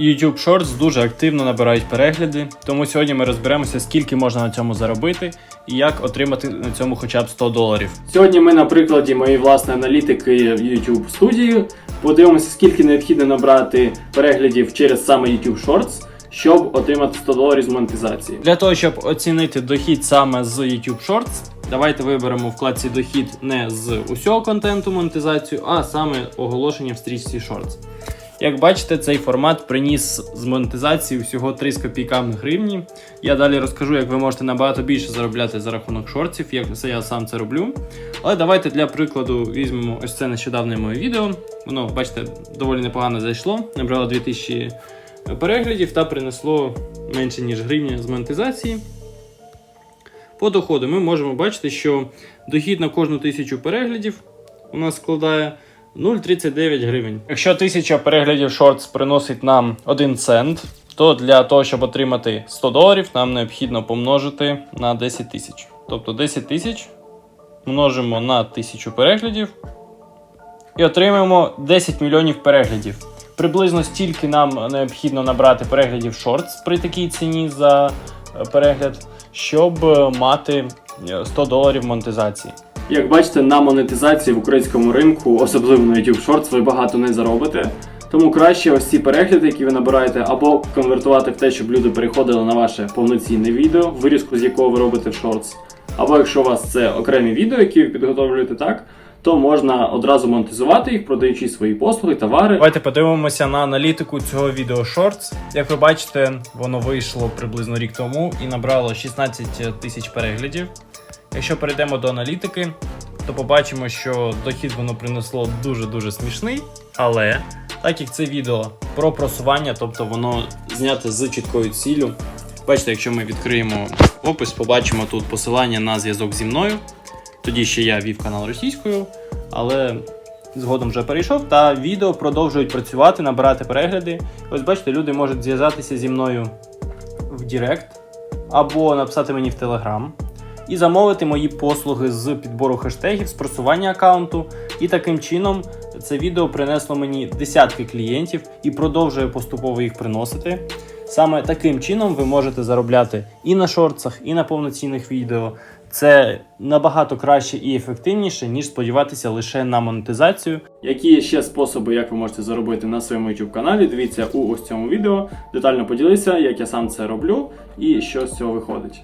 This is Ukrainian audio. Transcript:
YouTube Shorts дуже активно набирають перегляди, тому сьогодні ми розберемося, скільки можна на цьому заробити і як отримати на цьому хоча б 100 доларів. Сьогодні ми на прикладі моєї власної аналітики YouTube студії подивимося, скільки необхідно набрати переглядів через саме YouTube Shorts, щоб отримати 100 доларів з монетизації. Для того, щоб оцінити дохід саме з YouTube Shorts, давайте виберемо в вкладці дохід не з усього контенту монетизацію, а саме оголошення в стрічці Shorts. Як бачите, цей формат приніс з монетизації всього 3 з копійками гривні. Я далі розкажу, як ви можете набагато більше заробляти за рахунок шортів, як це я сам це роблю. Але давайте для прикладу візьмемо ось це нещодавне моє відео. Воно, бачите, доволі непогано зайшло, набрало 2000 переглядів та принесло менше, ніж гривня з монетизації. По доходу ми можемо бачити, що дохід на кожну тисячу переглядів у нас складає 0,39 гривень. Якщо 1000 переглядів шортс приносить нам 1 цент, то для того, щоб отримати 100 доларів, нам необхідно помножити на 10 тисяч. Тобто 10 тисяч множимо на 1000 переглядів і отримаємо 10 мільйонів переглядів. Приблизно стільки нам необхідно набрати переглядів шортс при такій ціні за е, перегляд, щоб е, мати е, 100 доларів монетизації. Як бачите, на монетизації в українському ринку, особливо на YouTube Shorts, ви багато не заробите. Тому краще ось ці перегляди, які ви набираєте, або конвертувати в те, щоб люди переходили на ваше повноцінне відео, вирізку з якого ви робите в Shorts. Або якщо у вас це окремі відео, які ви підготовлюєте так, то можна одразу монетизувати їх, продаючи свої послуги, товари. Давайте подивимося на аналітику цього відео Shorts. Як ви бачите, воно вийшло приблизно рік тому і набрало 16 тисяч переглядів. Якщо перейдемо до аналітики, то побачимо, що дохід воно принесло дуже-дуже смішний. Але так як це відео про просування, тобто воно зняте з чіткою ціллю. Бачите, якщо ми відкриємо опис, побачимо тут посилання на зв'язок зі мною. Тоді ще я вів канал російською, але згодом вже перейшов. Та відео продовжують працювати, набирати перегляди. Ось бачите, люди можуть зв'язатися зі мною в Директ або написати мені в Телеграм і замовити мої послуги з підбору хештегів, з просування аккаунту. І таким чином це відео принесло мені десятки клієнтів і продовжує поступово їх приносити. Саме таким чином ви можете заробляти і на шортсах, і на повноцінних відео. Це набагато краще і ефективніше, ніж сподіватися лише на монетизацію. Які є ще способи, як ви можете заробити на своєму YouTube каналі? Дивіться у ось цьому відео. Детально поділися, як я сам це роблю і що з цього виходить.